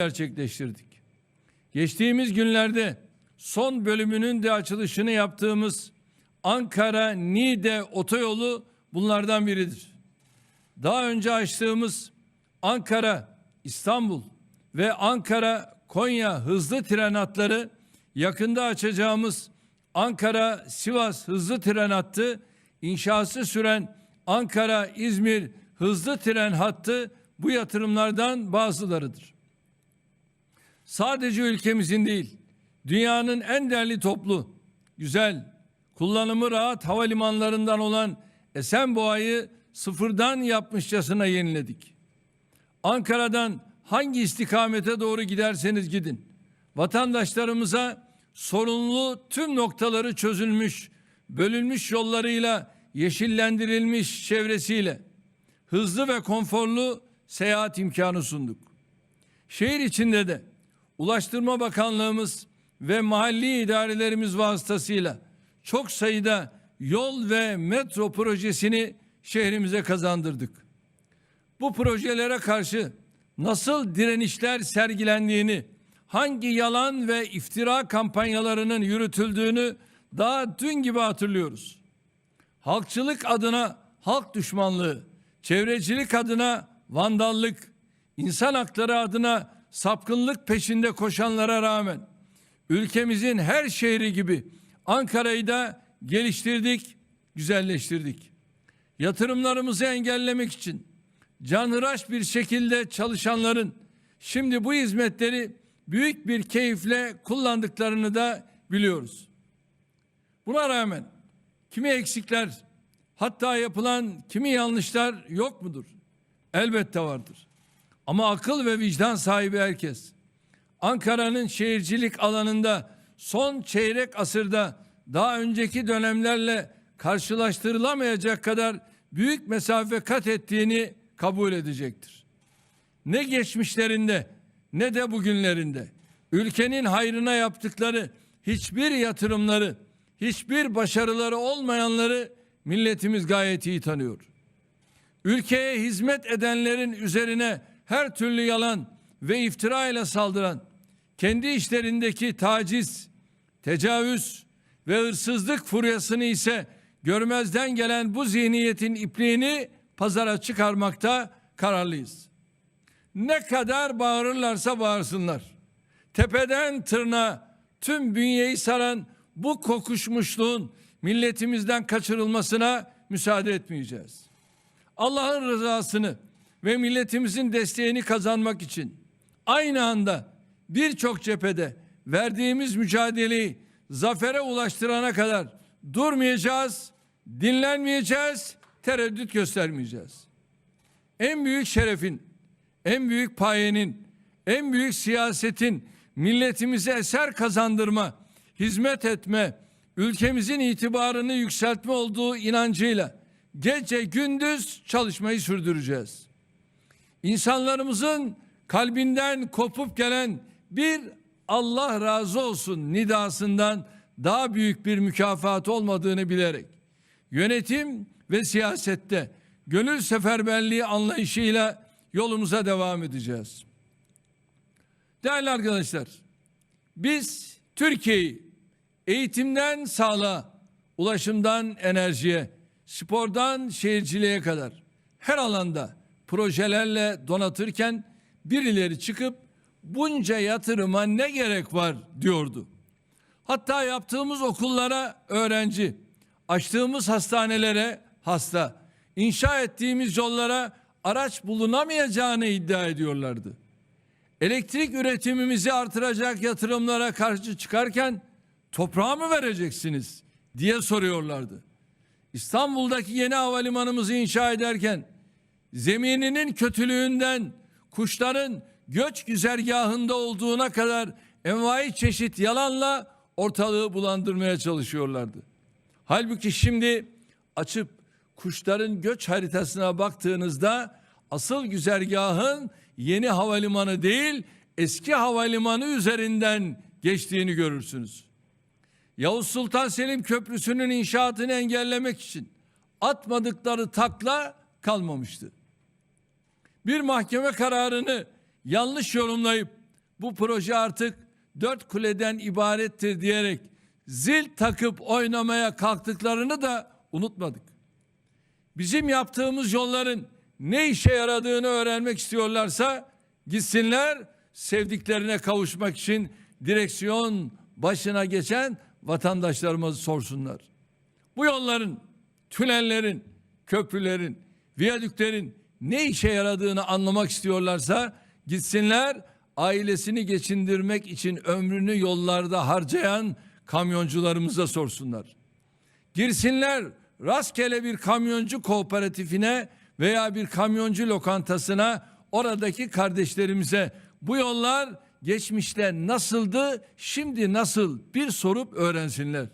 gerçekleştirdik. Geçtiğimiz günlerde son bölümünün de açılışını yaptığımız Ankara Niğde otoyolu bunlardan biridir. Daha önce açtığımız Ankara İstanbul ve Ankara Konya hızlı tren hatları yakında açacağımız Ankara Sivas hızlı tren hattı inşası süren Ankara İzmir hızlı tren hattı bu yatırımlardan bazılarıdır sadece ülkemizin değil, dünyanın en değerli toplu, güzel, kullanımı rahat havalimanlarından olan Esenboğa'yı sıfırdan yapmışçasına yeniledik. Ankara'dan hangi istikamete doğru giderseniz gidin, vatandaşlarımıza sorunlu tüm noktaları çözülmüş, bölünmüş yollarıyla, yeşillendirilmiş çevresiyle hızlı ve konforlu seyahat imkanı sunduk. Şehir içinde de Ulaştırma Bakanlığımız ve mahalli idarelerimiz vasıtasıyla çok sayıda yol ve metro projesini şehrimize kazandırdık. Bu projelere karşı nasıl direnişler sergilendiğini, hangi yalan ve iftira kampanyalarının yürütüldüğünü daha dün gibi hatırlıyoruz. Halkçılık adına halk düşmanlığı, çevrecilik adına vandallık, insan hakları adına sapkınlık peşinde koşanlara rağmen ülkemizin her şehri gibi Ankara'yı da geliştirdik, güzelleştirdik. Yatırımlarımızı engellemek için canhıraş bir şekilde çalışanların şimdi bu hizmetleri büyük bir keyifle kullandıklarını da biliyoruz. Buna rağmen kimi eksikler hatta yapılan kimi yanlışlar yok mudur? Elbette vardır. Ama akıl ve vicdan sahibi herkes Ankara'nın şehircilik alanında son çeyrek asırda daha önceki dönemlerle karşılaştırılamayacak kadar büyük mesafe kat ettiğini kabul edecektir. Ne geçmişlerinde ne de bugünlerinde ülkenin hayrına yaptıkları hiçbir yatırımları, hiçbir başarıları olmayanları milletimiz gayet iyi tanıyor. Ülkeye hizmet edenlerin üzerine her türlü yalan ve iftira ile saldıran, kendi işlerindeki taciz, tecavüz ve hırsızlık furyasını ise görmezden gelen bu zihniyetin ipliğini pazara çıkarmakta kararlıyız. Ne kadar bağırırlarsa bağırsınlar. Tepeden tırnağa tüm bünyeyi saran bu kokuşmuşluğun milletimizden kaçırılmasına müsaade etmeyeceğiz. Allah'ın rızasını ve milletimizin desteğini kazanmak için aynı anda birçok cephede verdiğimiz mücadeleyi zafere ulaştırana kadar durmayacağız, dinlenmeyeceğiz, tereddüt göstermeyeceğiz. En büyük şerefin, en büyük payenin, en büyük siyasetin milletimize eser kazandırma, hizmet etme, ülkemizin itibarını yükseltme olduğu inancıyla gece gündüz çalışmayı sürdüreceğiz insanlarımızın kalbinden kopup gelen bir Allah razı olsun nidasından daha büyük bir mükafat olmadığını bilerek yönetim ve siyasette gönül seferberliği anlayışıyla yolumuza devam edeceğiz. Değerli arkadaşlar, biz Türkiye'yi eğitimden sağlığa, ulaşımdan enerjiye, spordan şehirciliğe kadar her alanda projelerle donatırken birileri çıkıp bunca yatırıma ne gerek var diyordu. Hatta yaptığımız okullara öğrenci, açtığımız hastanelere hasta, inşa ettiğimiz yollara araç bulunamayacağını iddia ediyorlardı. Elektrik üretimimizi artıracak yatırımlara karşı çıkarken toprağı mı vereceksiniz diye soruyorlardı. İstanbul'daki yeni havalimanımızı inşa ederken zemininin kötülüğünden kuşların göç güzergahında olduğuna kadar envai çeşit yalanla ortalığı bulandırmaya çalışıyorlardı. Halbuki şimdi açıp kuşların göç haritasına baktığınızda asıl güzergahın yeni havalimanı değil eski havalimanı üzerinden geçtiğini görürsünüz. Yavuz Sultan Selim Köprüsü'nün inşaatını engellemek için atmadıkları takla kalmamıştı bir mahkeme kararını yanlış yorumlayıp bu proje artık dört kuleden ibarettir diyerek zil takıp oynamaya kalktıklarını da unutmadık. Bizim yaptığımız yolların ne işe yaradığını öğrenmek istiyorlarsa gitsinler sevdiklerine kavuşmak için direksiyon başına geçen vatandaşlarımızı sorsunlar. Bu yolların, tünellerin, köprülerin, viyadüklerin ne işe yaradığını anlamak istiyorlarsa gitsinler ailesini geçindirmek için ömrünü yollarda harcayan kamyoncularımıza sorsunlar. Girsinler rastgele bir kamyoncu kooperatifine veya bir kamyoncu lokantasına oradaki kardeşlerimize bu yollar geçmişte nasıldı, şimdi nasıl bir sorup öğrensinler.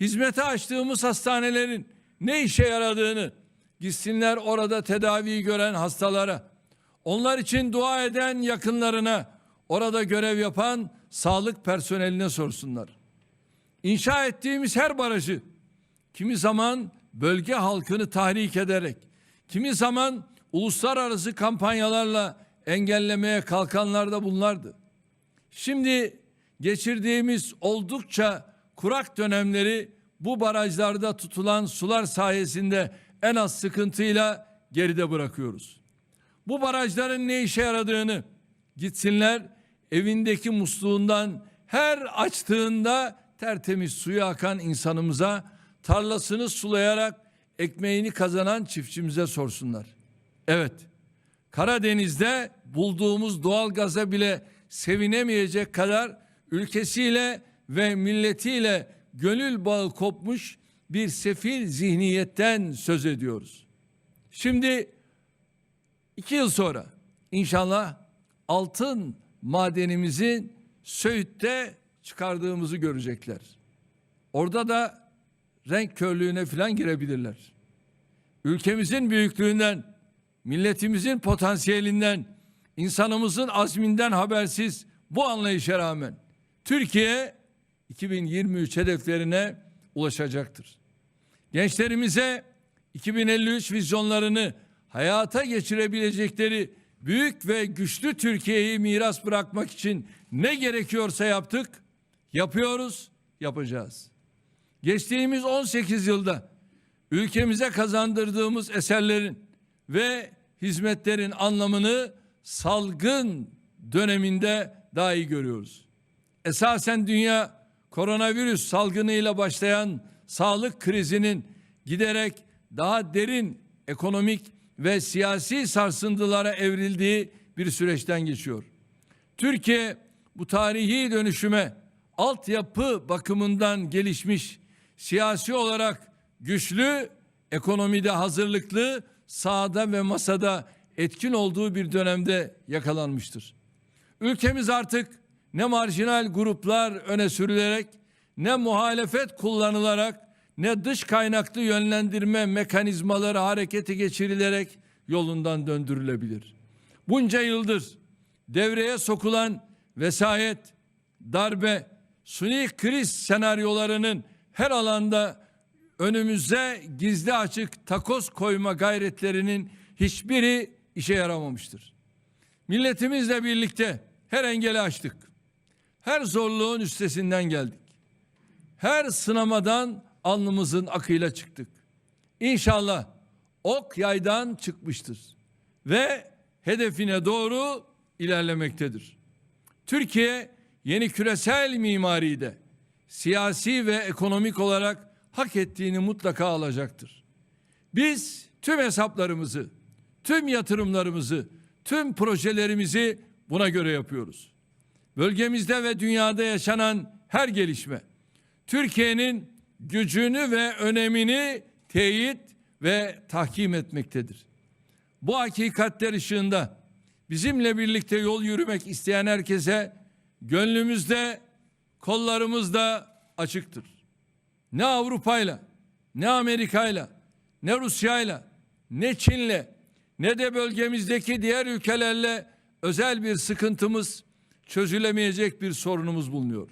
Hizmete açtığımız hastanelerin ne işe yaradığını gitsinler orada tedaviyi gören hastalara, onlar için dua eden yakınlarına, orada görev yapan sağlık personeline sorsunlar. İnşa ettiğimiz her barajı kimi zaman bölge halkını tahrik ederek, kimi zaman uluslararası kampanyalarla engellemeye kalkanlar da bunlardı. Şimdi geçirdiğimiz oldukça kurak dönemleri bu barajlarda tutulan sular sayesinde en az sıkıntıyla geride bırakıyoruz. Bu barajların ne işe yaradığını gitsinler evindeki musluğundan her açtığında tertemiz suyu akan insanımıza tarlasını sulayarak ekmeğini kazanan çiftçimize sorsunlar. Evet. Karadeniz'de bulduğumuz doğal gaza bile sevinemeyecek kadar ülkesiyle ve milletiyle gönül bağı kopmuş bir sefil zihniyetten söz ediyoruz. Şimdi iki yıl sonra inşallah altın madenimizi Söğüt'te çıkardığımızı görecekler. Orada da renk körlüğüne falan girebilirler. Ülkemizin büyüklüğünden, milletimizin potansiyelinden, insanımızın azminden habersiz bu anlayışa rağmen Türkiye 2023 hedeflerine ulaşacaktır. Gençlerimize 2053 vizyonlarını hayata geçirebilecekleri büyük ve güçlü Türkiye'yi miras bırakmak için ne gerekiyorsa yaptık, yapıyoruz, yapacağız. Geçtiğimiz 18 yılda ülkemize kazandırdığımız eserlerin ve hizmetlerin anlamını salgın döneminde daha iyi görüyoruz. Esasen dünya koronavirüs salgınıyla başlayan sağlık krizinin giderek daha derin ekonomik ve siyasi sarsıntılara evrildiği bir süreçten geçiyor. Türkiye bu tarihi dönüşüme altyapı bakımından gelişmiş, siyasi olarak güçlü, ekonomide hazırlıklı, sahada ve masada etkin olduğu bir dönemde yakalanmıştır. Ülkemiz artık ne marjinal gruplar öne sürülerek, ne muhalefet kullanılarak, ne dış kaynaklı yönlendirme mekanizmaları harekete geçirilerek yolundan döndürülebilir. Bunca yıldır devreye sokulan vesayet, darbe, suni kriz senaryolarının her alanda önümüze gizli açık takoz koyma gayretlerinin hiçbiri işe yaramamıştır. Milletimizle birlikte her engeli aştık. Her zorluğun üstesinden geldik. Her sınamadan alnımızın akıyla çıktık. İnşallah ok yaydan çıkmıştır ve hedefine doğru ilerlemektedir. Türkiye yeni küresel mimaride siyasi ve ekonomik olarak hak ettiğini mutlaka alacaktır. Biz tüm hesaplarımızı, tüm yatırımlarımızı, tüm projelerimizi buna göre yapıyoruz. Bölgemizde ve dünyada yaşanan her gelişme Türkiye'nin gücünü ve önemini teyit ve tahkim etmektedir. Bu hakikatler ışığında bizimle birlikte yol yürümek isteyen herkese gönlümüzde, kollarımızda açıktır. Ne Avrupa'yla, ne Amerika'yla, ne Rusya'yla, ne Çin'le, ne de bölgemizdeki diğer ülkelerle özel bir sıkıntımız, çözülemeyecek bir sorunumuz bulunuyor.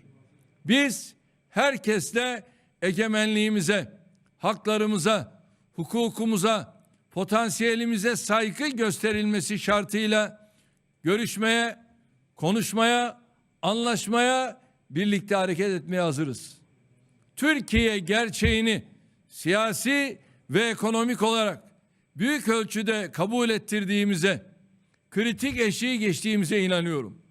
Biz herkesle egemenliğimize, haklarımıza, hukukumuza, potansiyelimize saygı gösterilmesi şartıyla görüşmeye, konuşmaya, anlaşmaya, birlikte hareket etmeye hazırız. Türkiye gerçeğini siyasi ve ekonomik olarak büyük ölçüde kabul ettirdiğimize, kritik eşiği geçtiğimize inanıyorum.